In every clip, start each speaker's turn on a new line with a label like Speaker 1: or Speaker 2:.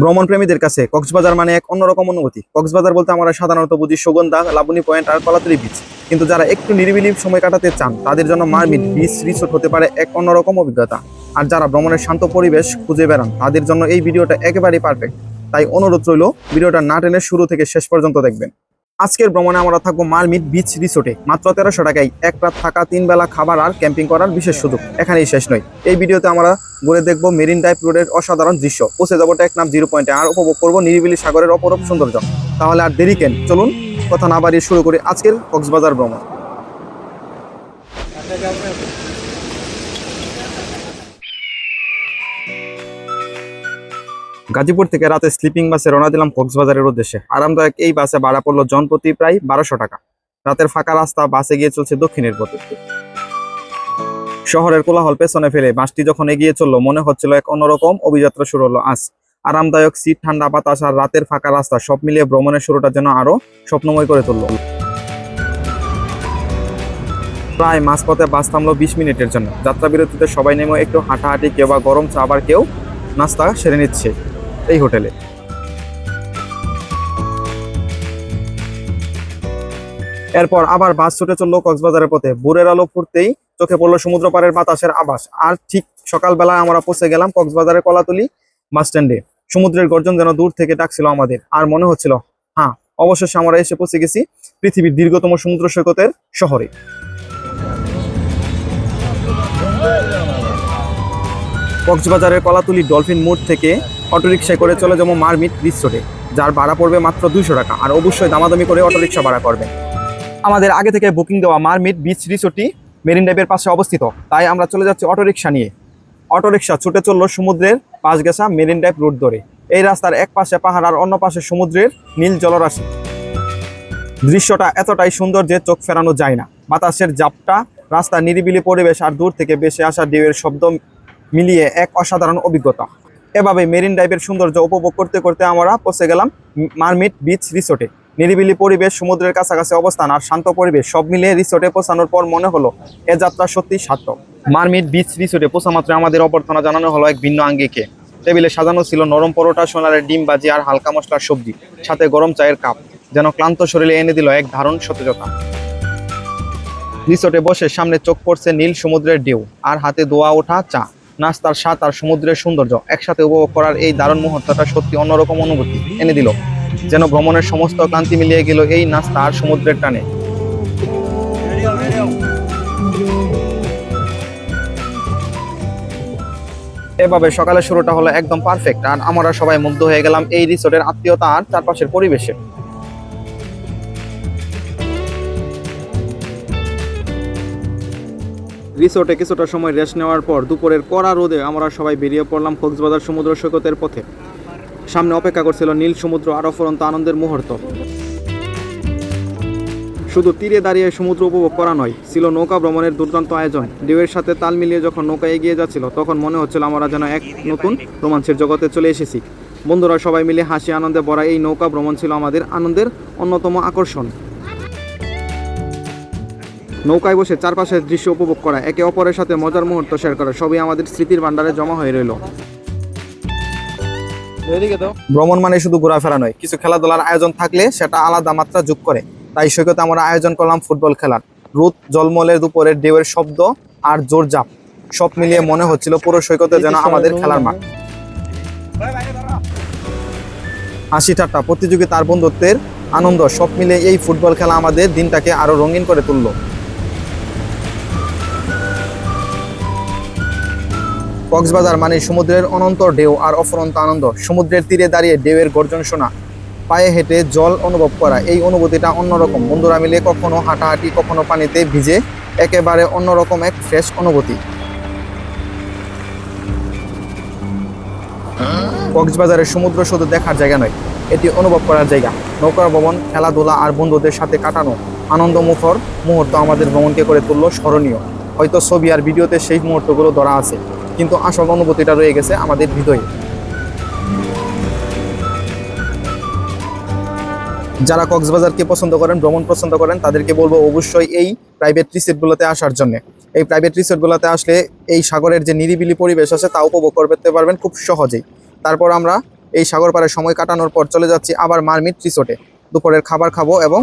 Speaker 1: ভ্রমণ প্রেমীদের কাছে কক্সবাজার মানে এক অন্যরকম অনুভূতি। কক্সবাজার বলতে আমরা সাধারণত বুঝি সুগন্ধা, লাবণী পয়েন্ট আর কলাতলি বিচ কিন্তু যারা একটু নিরিবিলি সময় কাটাতে চান, তাদের জন্য মারমিট বীচ রিসোর্ট হতে পারে এক অন্যরকম অভিজ্ঞতা। আর যারা ভ্রমণের শান্ত পরিবেশ খুঁজে বেড়ান, তাদের জন্য এই ভিডিওটা একেবারেই পারফেক্ট তাই অনুরোধ রইল, ভিডিওটা না টেনে শুরু থেকে শেষ পর্যন্ত দেখবেন। আজকের ভ্রমণে আমরা থাকব মারমিট বিচ রিসোর্টে। মাত্র তেরোশো টাকায় এক রাত থাকা, তিন বেলা খাবার আর ক্যাম্পিং করার বিশেষ সুযোগ। এখানেই শেষ নয়। এই ভিডিওতে আমরা ঘুরে দেখব মেরিন ড্রাইভ রোডের অসাধারণ দৃশ্য। পৌঁছে যাব টেকনাফ জিরো পয়েন্টে আর উপভোগ করব নিরিবিলি সাগরের অপরূপ সৌন্দর্য। তাহলে আর দেরি কেন? চলুন, কথা না বাড়িয়ে শুরু করি আজকের কক্সবাজার ভ্রমণ। গাজীপুর থেকে রাতে স্লিপিং বাসে রওনা দিলাম কক্সবাজারের উদ্দেশ্যে। আরামদায়ক এই বাসে ভাড়া পড়ল জনপ্রতি প্রায় বারোশো টাকা। রাতের ফাঁকা রাস্তা বাসে গিয়ে চলছে দক্ষিণের পথে। শহরের কোলাহল পেছনে ফেলে বাসটি যখন এগিয়ে চলল, মনে হচ্ছিল এক অন্যরকম অভিযাত্রা শুরু হলো আজ। আরামদায়ক সিট ঠান্ডা বাতাস আর রাতের ফাঁকা রাস্তা সব মিলিয়ে ভ্রমণের শুরুটা যেন আরও স্বপ্নময় করে তুললো। প্রায় মাঝপথে বাস থামলো বিশ মিনিটের জন্য। যাত্রা বিরতিতে সবাই নেমে একটু হাঁটাহাঁটি কেউ বা গরম চা আবার কেউ নাস্তা সেরে নিচ্ছে। এই হোটেলে। এরপর আবার বাস ছুটে চলল কক্সবাজারের পথে। ভোরের আলো ফুটতেই চোখে পড়ল সমুদ্র পাড়ের বাতাসের আবাস আর ঠিক সকালবেলায় আমরা পৌঁছে গেলাম কক্সবাজারের কলাতলি বাস স্ট্যান্ডে। সমুদ্রের গর্জন যেন দূর থেকে ডাকছিল আমাদের। আর মনে হচ্ছিল হ্যাঁ অবশেষে আমরা এসে পৌঁছে গেছি পৃথিবীর দীর্ঘতম সমুদ্র সৈকতের শহরে। কক্সবাজারের কলাতুলি ডলফিন মোড় থেকে অটোরিকশায় করে চলে যাব মারমিট রিসোর্টে যার ভাড়া পড়বে মাত্র দুইশো টাকা, আর অবশ্যই দামাদামি করে অটোরিকশা ভাড়া করবেন আমাদের আগে থেকে বুকিং দেওয়া মারমিট বিচ রিসোর্টটি মেরিন ড্রাইভের পাশে অবস্থিত, তাই আমরা চলে যাচ্ছি অটোরিকশা নিয়ে। অটোরিকশা ছুটে চলল সমুদ্রের পাশ গেছা মেরিন ড্রাইভ রোড ধরে। এই রাস্তার এক পাশে পাহাড় আর অন্য পাশে সমুদ্রের নীল জলরাশি। দৃশ্যটা এতটাই সুন্দর যে চোখ ফেরানো যায় না। বাতাসের জাপটা, রাস্তার নিরিবিলি পরিবেশ আর দূর থেকে বেশি আসা ঢেউয়ের শব্দ মিলিয়ে এক অসাধারণ অভিজ্ঞতা। এভাবে মেরিন ড্রাইভের সৌন্দর্য উপভোগ করতে করতে আমরা পৌঁছে গেলাম মারমিট বিচ রিসোর্টে। নিরিবিলি পরিবেশ, সমুদ্রের কাছাকাছি অবস্থান আর শান্ত পরিবেশ, সব মিলিয়ে রিসোর্টে পৌঁছানোর পর মনে হলো এ যাত্রা সত্যি সার্থক। মারমিট বিচ রিসোর্টে পৌঁছা মাত্র আমাদের অভ্যর্থনা জানানো হলো এক ভিন্ন আঙ্গিকে। টেবিলে সাজানো ছিল নরম পরোটা সোনারের ডিম বাজি আর হালকা মশলার সবজি, সাথে গরম চায়ের কাপ, যেন ক্লান্ত শরীরে এনে দিল এক দারুণ সতেজতা। রিসোর্টে বসে সামনে চোখ পড়ছে নীল সমুদ্রের ঢেউ, আর হাতে দোয়া ওঠা চা। নাস্তার স্বাদ আর সমুদ্রের সৌন্দর্য একসাথে উপভোগ করার এই দারুণ মুহূর্তটা সত্যি অন্যরকম অনুভূতি এনে দিল। যেন ভ্রমণের সমস্ত ক্লান্তি মিলিয়ে গেল এই নাস্তা আর সমুদ্রের টানে। এভাবে সকালের শুরুটা হলো একদম পারফেক্ট আর আমরা সবাই মুগ্ধ হয়ে গেলাম এই রিসোর্টের আত্মীয়তা আর চারপাশের পরিবেশে। রিসোর্টে কিছুটা সময় রেস্ট নেওয়ার পর দুপুরের কড়া রোদে আমরা সবাই বেরিয়ে পড়লাম কক্সবাজার সমুদ্র সৈকতের পথে। সামনে অপেক্ষা করছিল নীল সমুদ্র আর অফুরন্ত আনন্দের মুহূর্ত। শুধু তীরে দাঁড়িয়ে সমুদ্র উপভোগ করা নয়, ছিল নৌকা ভ্রমণের দুর্দান্ত আয়োজন। ঢেউয়ের সাথে তাল মিলিয়ে যখন নৌকা এগিয়ে যাচ্ছিল, তখন মনে হচ্ছিল আমরা যেন এক নতুন রোমাঞ্চের জগতে চলে এসেছি। বন্ধুরা সবাই মিলে হাসি আনন্দে ভরা এই নৌকা ভ্রমণ ছিল আমাদের আনন্দের অন্যতম আকর্ষণ। নৌকায় বসে চারপাশের দৃশ্য উপভোগ করা একে অপরের সাথে মজার মুহূর্ত শেয়ার করা সবই আমাদের স্মৃতির ভান্ডারে জমা হয়ে রইল। ভ্রমণ মানে শুধু ঘোরাফেরা নয় কিছু খেলাধুলার আয়োজন থাকলে সেটা আলাদা মাত্রা যোগ করে। তাই সৈকতে আমরা আয়োজন করলাম ফুটবল খেলার। রোদ জলমলের দুপুরের ঢেউয়ের শব্দ আর জোর জাপ সব মিলিয়ে মনে হচ্ছিল পুরো সৈকতে যেন আমাদের খেলার মাঠ। হাসি ঠাট্টা প্রতিযোগিতার বন্ধুত্বের আনন্দ সব মিলে এই ফুটবল খেলা আমাদের দিনটাকে আরও রঙিন করে তুললো। কক্সবাজার মানে সমুদ্রের অনন্ত ঢেউ আর অফরন্ত আনন্দ। সমুদ্রের তীরে দাঁড়িয়ে ঢেউয়ের গর্জন শোনা, পায়ে হেঁটে জল অনুভব করা, এই অনুভূতিটা অন্যরকম। বন্ধুরা মিলে কখনো হাঁটাহাঁটি, কখনো পানিতে ভিজে, একেবারে অন্যরকম এক ফ্রেশ অনুভূতি। কক্সবাজারের সমুদ্র শুধু দেখার জায়গা নয়, এটি অনুভব করার জায়গা। নৌকা, ভবন, খেলাধুলা আর বন্ধুদের সাথে কাটানো আনন্দমুখর মুহূর্ত আমাদের ভ্রমণকে করে তুললো স্মরণীয়। হয়তো ছবি আর ভিডিওতে সেই মুহূর্তগুলো ধরা আছে, কিন্তু আসল অনুভূতিটা রয়ে গেছে আমাদের হৃদয়ে। যারা কক্সবাজারকে পছন্দ করেন, ভ্রমণ পছন্দ করেন, তাদেরকে বলব অবশ্যই এই প্রাইভেট রিসোর্টগুলোতে আসার জন্য। এই প্রাইভেট রিসোর্টগুলোতে আসলে এই সাগরের যে নিরিবিলি পরিবেশ আছে, তা উপভোগ করতে পারবেন খুব সহজেই। তারপর আমরা এই সাগর পাড়ে সময় কাটানোর পর চলে যাচ্ছি আবার মারমিট রিসোর্টে দুপুরের খাবার খাব এবং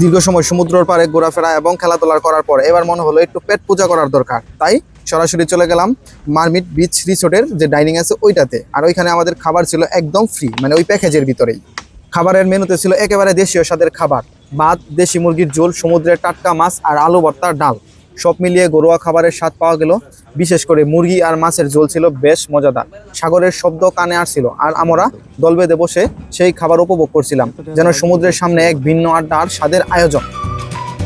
Speaker 1: দীর্ঘ সময় সমুদ্রের পাড়ে ঘোরাফেরা এবং খেলাধুলা করার পর এবার মনে হলো একটু পেট পূজা করার দরকার। তাই সরাসরি চলে গেলাম মারমিট বিচ রিসোর্টের যে ডাইনিং আছে ওইটাতে। আর ওইখানে আমাদের খাবার ছিল একদম ফ্রি মানে ওই প্যাকেজের ভিতরেই। খাবারের মেনুতে ছিল একেবারে দেশীয় স্বাদের খাবার। ভাত, দেশি মুরগির ঝোল, সমুদ্রের টাটকা মাছ আর আলু ভর্তার ডাল। সব মিলিয়ে ঘরোয়া খাবারের স্বাদ পাওয়া গেল। বিশেষ করে মুরগি আর মাছের ঝোল ছিল বেশ মজাদার। সাগরের শব্দ কানে আসছিল, আর আমরা দল বেঁধে বসে সেই খাবার উপভোগ করছিলাম, যেন সমুদ্রের সামনে এক ভিন্ন আড্ডা আর স্বাদের আয়োজন।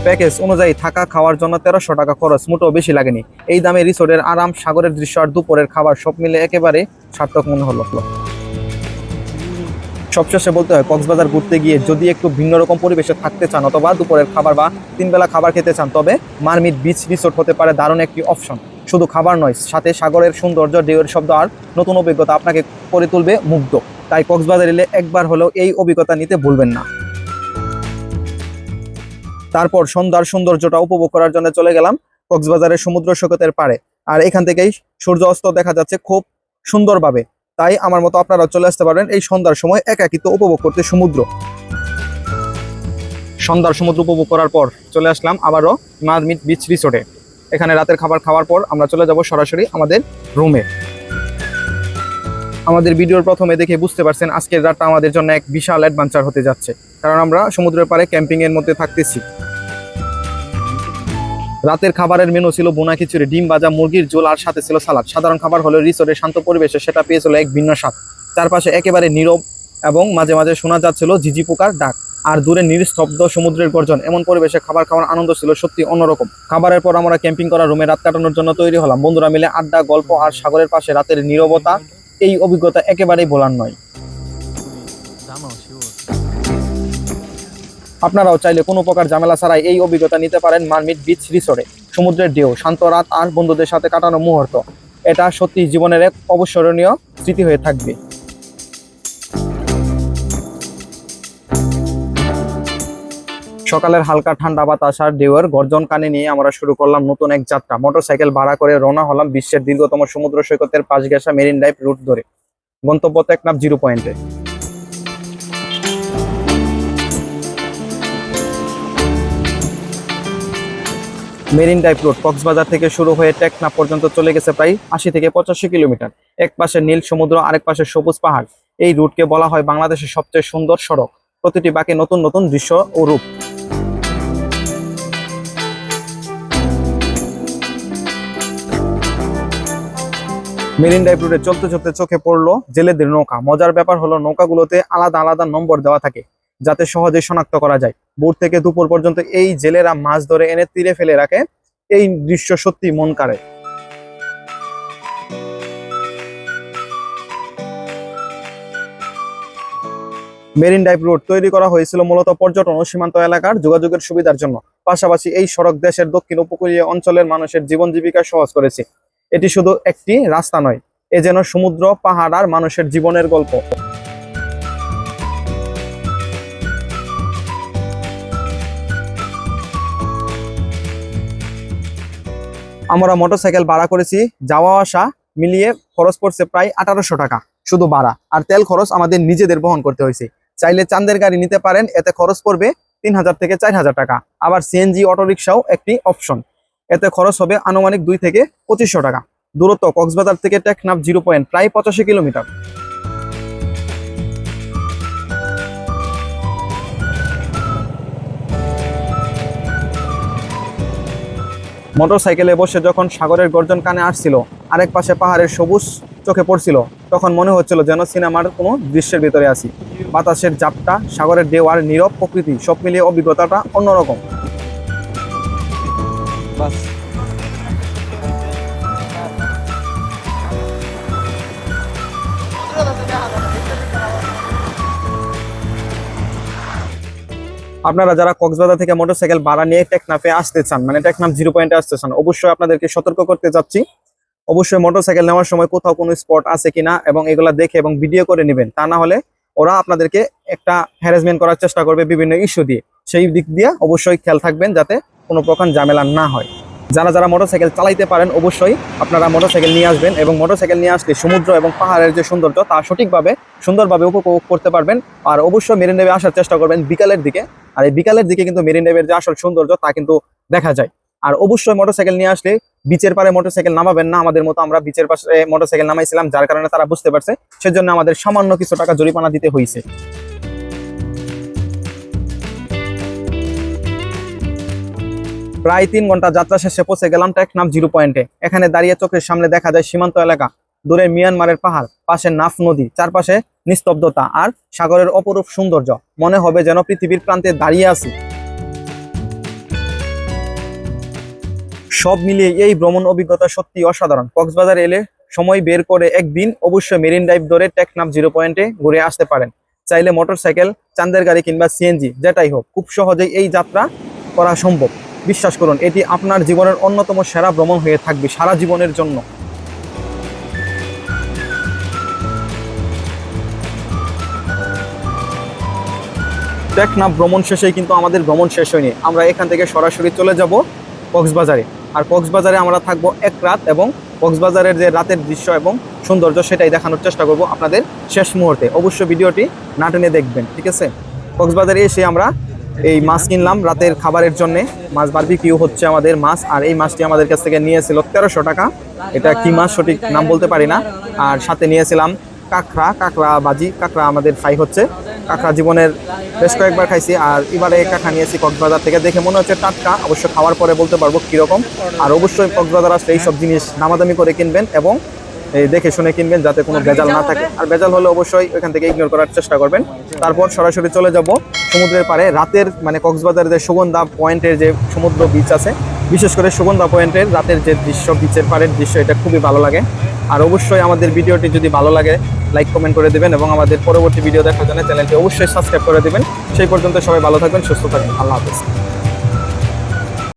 Speaker 1: প্যাকেজ অনুযায়ী থাকা খাওয়ার জন্য তেরোশো টাকা খরচ, মোটেও বেশি লাগেনি। এই দামে রিসোর্টের আরাম, সাগরের দৃশ্য আর দুপুরের খাবার সব মিলে একেবারে সার্থক মনে হলো। সবশেষে বলতে হয়, কক্সবাজার ঘুরতে গিয়ে যদি একটু ভিন্ন রকম পরিবেশে থাকতে চান অথবা দুপুরের খাবার বা তিনবেলা খাবার খেতে চান, তবে মারমিট বিচ রিসোর্ট হতে পারে দারুণ একটি অপশন শুধু খাবার নয়, সাথে সাগরের সৌন্দর্য, ঢেউয়ের শব্দ আর নতুন অভিজ্ঞতা আপনাকে করে তুলবে মুগ্ধ। তাই কক্সবাজার এলে একবার হলেও এই অভিজ্ঞতা নিতে ভুলবেন না। তারপর সন্ধ্যার সৌন্দর্যটা উপভোগ করার জন্য চলে গেলাম কক্সবাজারের সমুদ্র সৈকতের পাড়ে। আর এখান থেকেই সূর্য অস্ত দেখা যাচ্ছে খুব সুন্দরভাবে। তাই আমার মতো আপনারা চলে আসতে পারেন এই সন্ধ্যার সময় একাকিত্ব উপভোগ করতে সমুদ্র। সন্ধ্যার সমুদ্র উপভোগ করার পর চলে আসলাম আবারও মারমিট বিচ রিসোর্টে এখানে রাতের খাবার খাওয়ার পর আমরা চলে যাব সরাসরি আমাদের রুমে আমাদের ভিডিওর প্রথমে দেখে বুঝতে পারছেন আজকের রাতটা আমাদের জন্য এক বিশাল অ্যাডভেঞ্চার হতে যাচ্ছে। কারণ আমরা সমুদ্রের পাড়ে ক্যাম্পিংয়ের মধ্যে থাকতেছি। রাতের খাবারের মেনু ছিল বোনা খিচুড়ি, ডিম ভাজা, মুরগির ঝোল আর সাথে ছিল সালাদ। সাধারণ খাবার হলো রিসোর্টের শান্ত পরিবেশে সেটা পেয়েছিল এক ভিন্ন স্বাদ। চারপাশে একেবারে নীরব এবং মাঝে মাঝে শোনা যাচ্ছিল ঝিঝি পোকার ডাক আর দূরে নিস্তব্ধ সমুদ্রের গর্জন। এমন পরিবেশে খাবার খাওয়ার আনন্দ ছিল সত্যি অন্যরকম। খাবারের পর আমরা ক্যাম্পিং করা রুমে রাত কাটানোর জন্য তৈরি হলাম। বন্ধুরা মিলে আড্ডা, গল্প আর সাগরের পাশে রাতের নীরবতা, এই অভিজ্ঞতা একেবারেই বলার নয়। আপনারাও চাইলে কোনো প্রকার ঝামেলা ছাড়াই এই অভিজ্ঞতা নিতে পারেন মারমিট বিচ রিসোর্টে। সমুদ্রের ঢেউ, শান্ত রাত আর বন্ধুদের সাথে কাটানো মুহূর্ত। এটা সত্যি জীবনের এক অবসরণীয় স্মৃতি হয়ে থাকবে। সকালের হালকা ঠান্ডা বাতাস আর ঢেউয়ের গর্জন কানে নিয়ে আমরা শুরু করলাম নতুন এক যাত্রা। মোটরসাইকেল ভাড়া করে রওনা হলাম বিশ্বের দীর্ঘতম সমুদ্র সৈকতের পাশ ঘেঁষা মেরিন ড্রাইভ রুট ধরে। গন্তব্য টেকনাফ জিরো পয়েন্টে। মেরিন ড্রাইভ রোড, কক্সবাজার থেকে শুরু হয়ে টেকনাফ পর্যন্ত চলে গেছে প্রায় আশি থেকে পঁচাশি কিলোমিটার। এক পাশে নীল সমুদ্র, আরেক পাশে সবুজ পাহাড়। এই রুটকে বলা হয় বাংলাদেশের সবচেয়ে সুন্দর সড়ক। প্রতিটি বাঁকে নতুন নতুন দৃশ্য ও রূপ। মেরিন ড্রাইভ রুটে চলতে চলতে চোখে পড়ল জেলেদের নৌকা। মজার ব্যাপার হলো, নৌকাগুলোতে আলাদা আলাদা নম্বর দেওয়া থাকে, যাতে সহজে শনাক্ত করা যায়। ভোর থেকে দুপুর পর্যন্ত এই জেলেরা মাছ ধরে এনে তীরে ফেলে রাখে। এই দৃশ্য সত্যি মন কাড়ে। মেরিন ড্রাইভ রোড তৈরি করা হয়েছিল মূলত পর্যটন ও সীমান্ত এলাকার যোগাযোগের সুবিধার জন্য। পাশাপাশি এই সড়ক দেশের দক্ষিণ উপকূলীয় অঞ্চলের মানুষের জীবন জীবিকা সহজ করেছে। এটি শুধু একটি রাস্তা নয়, এ যেন সমুদ্র, পাহাড় আর মানুষের জীবনের গল্প। আমরা মোটরসাইকেল ভাড়া করেছি, যাওয়া আসা মিলিয়ে খরচ পড়ছে প্রায় আঠারোশো টাকা, শুধু ভাড়া। আর তেল খরচ আমাদের নিজেদের বহন করতে হয়েছে। চাইলে চান্দের গাড়ি নিতে পারেন, এতে খরচ পড়বে তিন হাজার থেকে চার হাজার টাকা। আবার সিএনজি অটোরিকশাও একটি অপশন। এতে খরচ হবে আনুমানিক দুই থেকে পঁচিশশো টাকা। দূরত্ব কক্সবাজার থেকে টেকনাফ জিরো পয়েন্ট, প্রায় পঁচাশি কিলোমিটার। মোটরসাইকেলে বসে যখন সাগরের গর্জন কানে আসছিল, আরেক পাশে পাহাড়ের সবুজ চোখে পড়ছিল, তখন মনে হচ্ছিল যেন সিনেমার কোনো দৃশ্যের ভিতরে আছি। বাতাসের জাপটা সাগরের ঢেউ আর নীরব প্রকৃতি, সব মিলিয়ে অভিজ্ঞতাটা অন্যরকম। আপনারা যারা কক্সবাজার থেকে মোটরসাইকেল ভাড়া নিয়ে টেকনাফে আসতে চান মানে টেকনাফ জিরো পয়েন্টে আসতে চান, অবশ্যই আপনাদেরকে সতর্ক করতে চাচ্ছি অবশ্যই মোটরসাইকেল নেওয়ার সময় কোথাও কোনো স্পট আছে কিনা এবং এগুলা দেখে এবং ভিডিও করে নেবেন। তা না হলে ওরা আপনাদেরকে একটা হ্যারাসমেন্ট করার চেষ্টা করবে বিভিন্ন ইস্যু দিয়ে। সেই দিক দিয়ে অবশ্যই খেয়াল থাকবেন যাতে কোনো প্রকার ঝামেলা না হয়। যারা যারা মোটরসাইকেল চালাইতে পারেন, অবশ্যই আপনারা মোটরসাইকেল নিয়ে আসবেন এবং মোটরসাইকেল নিয়ে আসলে সমুদ্র এবং পাহাড়ের যে সৌন্দর্য, তা সঠিকভাবে, সুন্দরভাবে উপভোগ করতে পারবেন। আর অবশ্যই মেরিন ড্রাইভে আসার চেষ্টা করবেন বিকালের দিকে। আর এই বিকালের দিকে কিন্তু মেরিন ড্রাইভের যে আসল সৌন্দর্য, তা কিন্তু দেখা যায়। আর অবশ্যই মোটরসাইকেল নিয়ে আসলে বিচের পারে মোটরসাইকেল নামাবেন না। আমাদের মতো আমরা বিচের পাশে মোটরসাইকেল নামাইছিলাম, যার কারণে তারা বুঝতে পারছে। সেজন্য আমাদের সামান্য কিছু টাকা জরিমানা দিতে হয়েছে প্রায় তিন ঘণ্টা যাত্রা শেষে পৌঁছে গেলাম টেকনাফ জিরো পয়েন্টে। এখানে দাঁড়িয়ে চোখের সামনে দেখা যায় সীমান্ত এলাকা। দূরে মিয়ানমারের পাহাড়, পাশে নাফ নদী, চারপাশে নিস্তব্ধতা আর সাগরের অপরূপ সৌন্দর্য। মনে হবে যেন পৃথিবীর প্রান্তে দাঁড়িয়ে আছি। সব মিলিয়ে এই ভ্রমণ অভিজ্ঞতা সত্যি অসাধারণ। কক্সবাজার এলে সময় বের করে একদিন অবশ্যই মেরিন ড্রাইভ ধরে টেকনাফ জিরো পয়েন্টে ঘুরে আসতে পারেন। চাইলে মোটরসাইকেল, চান্দের গাড়ি কিংবা সিএনজি, যেটাই হোক, খুব সহজেই এই যাত্রা করা সম্ভব। বিশ্বাস করুন, এটি আপনার জীবনের অন্যতম সেরা ভ্রমণ হয়ে থাকবে সারা জীবনের জন্য। টেকনাফ ভ্রমণ শেষেই কিন্তু আমাদের ভ্রমণ শেষ হয়নি। আমরা এখান থেকে সরাসরি চলে যাব কক্সবাজারে। আর কক্সবাজারে আমরা থাকব এক রাত এবং কক্সবাজারের যে রাতের দৃশ্য এবং সৌন্দর্য সেটাই দেখানোর চেষ্টা করব আপনাদের শেষ মুহূর্তে। অবশ্যই ভিডিওটি নাটনে দেখবেন, ঠিক আছে? কক্সবাজারে এসে আমরা এই মাছ কিনলাম রাতের খাবারের জন্য। মাছ বারবিকিউ হচ্ছে আমাদের মাছ, আর এই মাছটি আমাদের কাছ থেকে নিয়েছিল তেরোশো টাকা। এটা কি মাছ সঠিক নাম বলতে পারি না। আর সাথে নিয়েছিলাম কাঁকড়া কাঁকড়া বাজি, কাঁকড়া আমাদের ফ্রাই হচ্ছে। কাঁকড়া জীবনের বেশ কয়েকবার খাইছি, আর এবারে কাঁকড়া নিয়েছি কক্সবাজার থেকে। দেখে মনে হচ্ছে টাটকা, অবশ্য খাওয়ার পরে বলতে পারব কীরকম। আর অবশ্যই কক্সবাজার আসলে এইসব জিনিস দামাদামি করে কিনবেন এবং এই দেখে শুনে কিনবেন যাতে কোনো ভেজাল না থাকে। আর ভেজাল হলে অবশ্যই ওইখান থেকে ইগনোর করার চেষ্টা করবেন। তারপর সরাসরি চলে যাব সমুদ্রের পারে রাতের মানে কক্সবাজারের যে সুগন্ধা পয়েন্টের যে সমুদ্র বিচ আছে বিশেষ করে সুগন্ধা পয়েন্টের রাতের যে দৃশ্য বিচের পাড়ের দৃশ্য এটা খুবই ভালো লাগে। আর অবশ্যই আমাদের ভিডিওটি যদি ভালো লাগে লাইক কমেন্ট করে দিবেন এবং আমাদের পরবর্তী ভিডিও দেখার জন্য চ্যানেলটি অবশ্যই সাবস্ক্রাইব করে দেবেন। সেই পর্যন্ত সবাই ভালো থাকবেন সুস্থ থাকবেন। আল্লাহ হাফেজ।